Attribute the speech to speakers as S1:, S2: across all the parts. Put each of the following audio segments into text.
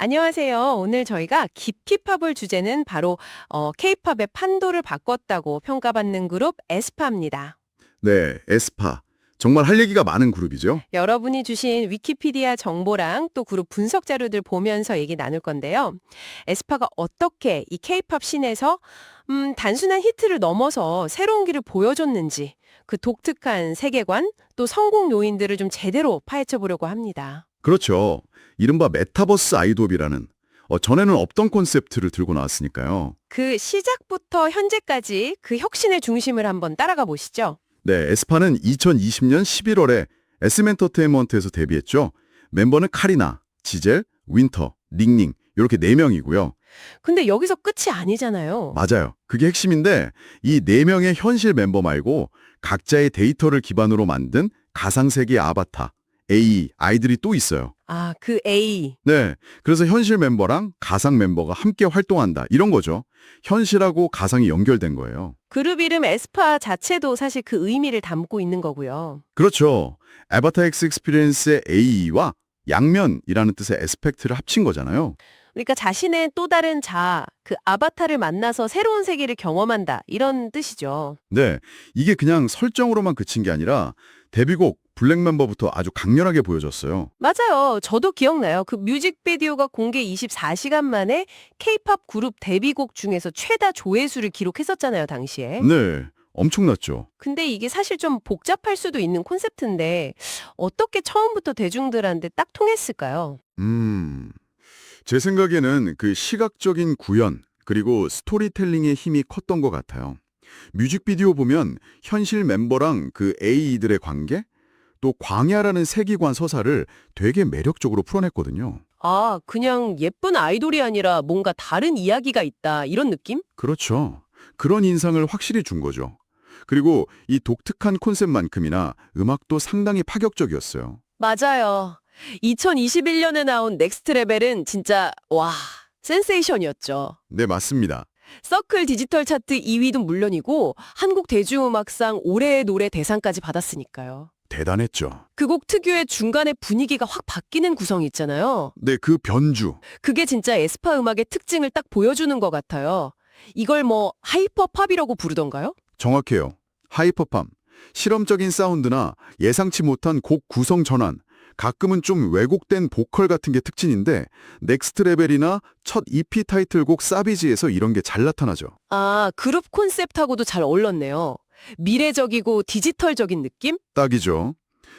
S1: 안녕하세요. 오늘 저희가 깊이 팝을 주제는 바로 어, K-팝의 판도를 바꿨다고 평가받는 그룹 에스파입니다.
S2: 네, 에스파. 정말 할 얘기가 많은 그룹이죠.
S1: 여러분이 주신 위키피디아 정보랑 또 그룹 분석 자료들 보면서 얘기 나눌 건데요. 에스파가 어떻게 이 K-팝 씬에서 음, 단순한 히트를 넘어서 새로운 길을 보여줬는지 그 독특한 세계관 또 성공 요인들을 좀 제대로 파헤쳐 보려고 합니다.
S2: 그렇죠. 이른바 메타버스 아이돌이라는 어, 전에는 없던 콘셉트를 들고 나왔으니까요.
S1: 그 시작부터 현재까지 그 혁신의 중심을 한번 따라가 보시죠.
S2: 네, 에스파는 2020년 11월에 S맨터테인먼트에서 데뷔했죠. 멤버는 카리나, 지젤, 윈터, 닝닝 이렇게 4명이고요.
S1: 근데 여기서 끝이 아니잖아요.
S2: 맞아요. 그게 핵심인데 이 4명의 현실 멤버 말고 각자의 데이터를 기반으로 만든 가상세계 아바타, A, 아이들이 또 있어요.
S1: 아, 그 A.
S2: 네. 그래서 현실 멤버랑 가상 멤버가 함께 활동한다. 이런 거죠. 현실하고 가상이 연결된 거예요.
S1: 그룹 이름 에스파 자체도 사실 그 의미를 담고 있는 거고요.
S2: 그렇죠. 아바타 X 익스피리언스의 A와 양면이라는 뜻의 에스펙트를 합친 거잖아요.
S1: 그러니까 자신의 또 다른 자, 그 아바타를 만나서 새로운 세계를 경험한다. 이런 뜻이죠.
S2: 네. 이게 그냥 설정으로만 그친 게 아니라 데뷔곡 블랙 멤버부터 아주 강렬하게 보여줬어요.
S1: 맞아요. 저도 기억나요. 그 뮤직비디오가 공개 24시간 만에 K-팝 그룹 데뷔곡 중에서 최다 조회수를 기록했었잖아요, 당시에.
S2: 네. 엄청났죠.
S1: 근데 이게 사실 좀 복잡할 수도 있는 콘셉트인데 어떻게 처음부터 대중들한테 딱 통했을까요?
S2: 음. 제 생각에는 그 시각적인 구현 그리고 스토리텔링의 힘이 컸던 것 같아요. 뮤직비디오 보면 현실 멤버랑 그 A들의 관계 또 광야라는 세계관 서사를 되게 매력적으로 풀어냈거든요.
S1: 아, 그냥 예쁜 아이돌이 아니라 뭔가 다른 이야기가 있다. 이런 느낌?
S2: 그렇죠. 그런 인상을 확실히 준 거죠. 그리고 이 독특한 콘셉트만큼이나 음악도 상당히 파격적이었어요.
S1: 맞아요. 2021년에 나온 넥스트 레벨은 진짜 와, 센세이션이었죠.
S2: 네, 맞습니다.
S1: 서클 디지털 차트 2위도 물론이고 한국 대중음악상 올해의 노래 대상까지 받았으니까요.
S2: 대단했죠.
S1: 그 곡 특유의 중간에 분위기가 확 바뀌는 구성이 있잖아요.
S2: 네, 그 변주.
S1: 그게 진짜 에스파 음악의 특징을 딱 보여주는 것 같아요. 이걸 뭐 하이퍼 팝이라고 부르던가요?
S2: 정확해요. 하이퍼팜, 실험적인 사운드나 예상치 못한 곡 구성 전환, 가끔은 좀 왜곡된 보컬 같은 게 특징인데 넥스트 레벨이나 첫 EP 타이틀곡 사비지에서 이런 게 잘 나타나죠.
S1: 아, 그룹 콘셉트하고도 잘 어울렸네요. 미래적이고 디지털적인 느낌?
S2: 딱이죠.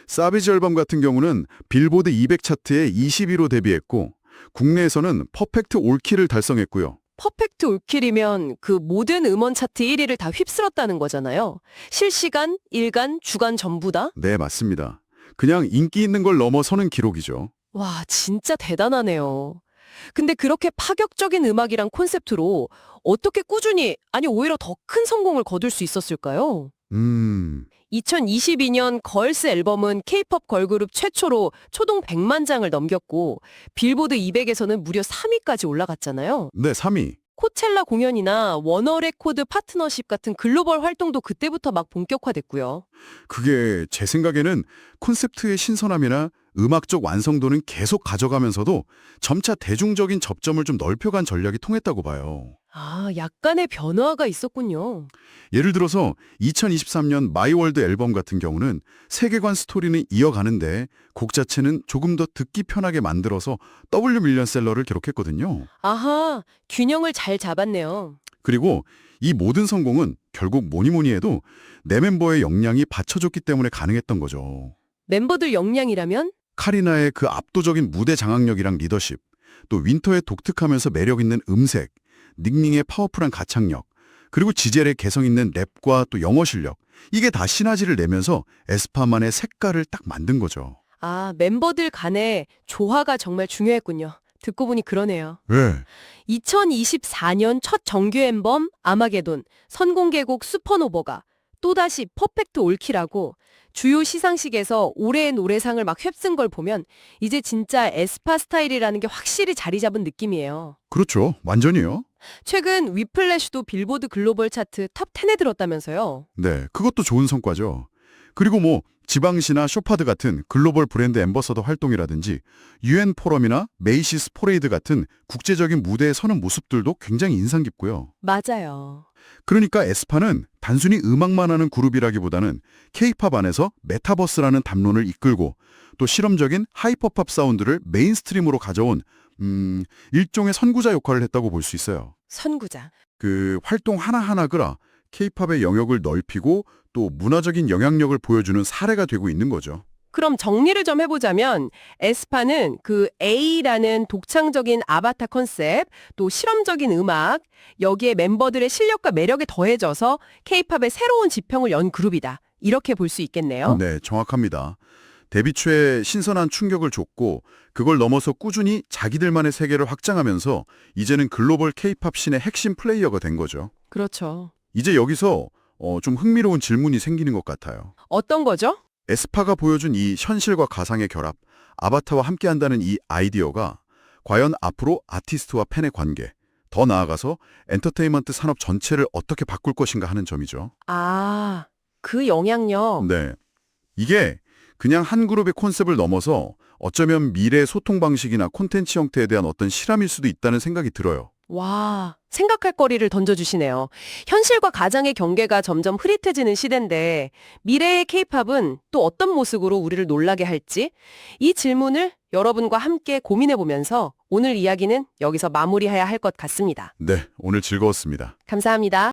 S2: 사비지 앨범 같은 경우는 빌보드 200 차트에 20위로 데뷔했고 국내에서는 퍼펙트 올키를 달성했고요.
S1: 퍼펙트 올킬이면 그 모든 음원 차트 1위를 다 휩쓸었다는 거잖아요. 실시간, 일간, 주간 전부 다?
S2: 네, 맞습니다. 그냥 인기 있는 걸 넘어서는 기록이죠.
S1: 와, 진짜 대단하네요. 근데 그렇게 파격적인 음악이랑 콘셉트로 어떻게 꾸준히, 아니 오히려 더 큰 성공을 거둘 수 있었을까요?
S2: 음,
S1: 2022년 걸스 앨범은 케이팝 걸그룹 최초로 초동 100만 장을 넘겼고 빌보드 200에서는 무려 3위까지 올라갔잖아요.
S2: 네, 3위.
S1: 코첼라 공연이나 워너 레코드 파트너십 같은 글로벌 활동도 그때부터 막 본격화됐고요.
S2: 그게 제 생각에는 콘셉트의 신선함이나 음악적 완성도는 계속 가져가면서도 점차 대중적인 접점을 좀 넓혀간 전략이 통했다고 봐요.
S1: 아, 약간의 변화가 있었군요.
S2: 예를 들어서 2023년 마이월드 앨범 같은 경우는 세계관 스토리는 이어가는데 곡 자체는 조금 더 듣기 편하게 만들어서 W 밀리언셀러를 기록했거든요.
S1: 아하, 균형을 잘 잡았네요.
S2: 그리고 이 모든 성공은 결국 뭐니 뭐니 해도 내 멤버의 역량이 받쳐줬기 때문에 가능했던 거죠.
S1: 멤버들 역량이라면?
S2: 카리나의 그 압도적인 무대 장악력이랑 리더십, 또 윈터의 독특하면서 매력 있는 음색, 닝닝의 파워풀한 가창력, 그리고 지젤의 개성 있는 랩과 또 영어 실력, 이게 다 시너지를 내면서 에스파만의 색깔을 딱 만든 거죠.
S1: 아, 멤버들 간의 조화가 정말 중요했군요. 듣고 보니 그러네요.
S2: 왜?
S1: 2024년 첫 정규 앨범 아마게돈, 선공개곡 슈퍼노버가 또다시 퍼펙트 올키라고 주요 시상식에서 올해의 노래상을 막 휩쓴 걸 보면 이제 진짜 에스파 스타일이라는 게 확실히 자리 잡은 느낌이에요.
S2: 그렇죠. 완전히요.
S1: 최근 위플래시도 빌보드 글로벌 차트 탑 10에 들었다면서요.
S2: 네, 그것도 좋은 성과죠. 그리고 뭐 지방시나 쇼파드 같은 글로벌 브랜드 엠버서더 활동이라든지 유엔 포럼이나 메이시스 포레이드 같은 국제적인 무대에 서는 모습들도 굉장히 인상 깊고요.
S1: 맞아요.
S2: 그러니까 에스파는 단순히 음악만 하는 그룹이라기보다는 케이팝 안에서 메타버스라는 담론을 이끌고 또 실험적인 하이퍼팝 사운드를 메인스트림으로 가져온 음, 일종의 선구자 역할을 했다고 볼 수 있어요.
S1: 선구자.
S2: 그 활동 하나하나가 케이팝의 영역을 넓히고 또 문화적인 영향력을 보여주는 사례가 되고 있는 거죠.
S1: 그럼 정리를 좀 해보자면 에스파는 그 A라는 독창적인 아바타 컨셉, 또 실험적인 음악, 여기에 멤버들의 실력과 매력에 더해져서 케이팝의 새로운 지평을 연 그룹이다. 이렇게 볼 수 있겠네요.
S2: 네, 정확합니다. 데뷔 초에 신선한 충격을 줬고 그걸 넘어서 꾸준히 자기들만의 세계를 확장하면서 이제는 글로벌 케이팝 씬의 핵심 플레이어가 된 거죠.
S1: 그렇죠.
S2: 이제 여기서 어, 좀 흥미로운 질문이 생기는 것 같아요.
S1: 어떤 거죠?
S2: 에스파가 보여준 이 현실과 가상의 결합, 아바타와 함께한다는 이 아이디어가 과연 앞으로 아티스트와 팬의 관계, 더 나아가서 엔터테인먼트 산업 전체를 어떻게 바꿀 것인가 하는 점이죠.
S1: 아, 그 영향력.
S2: 네. 이게 그냥 한 그룹의 콘셉트를 넘어서 어쩌면 미래 소통 방식이나 콘텐츠 형태에 대한 어떤 실험일 수도 있다는 생각이 들어요.
S1: 와, 생각할 거리를 던져주시네요. 현실과 가상의 경계가 점점 흐릿해지는 시대인데 미래의 케이팝은 또 어떤 모습으로 우리를 놀라게 할지 이 질문을 여러분과 함께 고민해 보면서 오늘 이야기는 여기서 마무리해야 할 것 같습니다.
S2: 네, 오늘 즐거웠습니다.
S1: 감사합니다.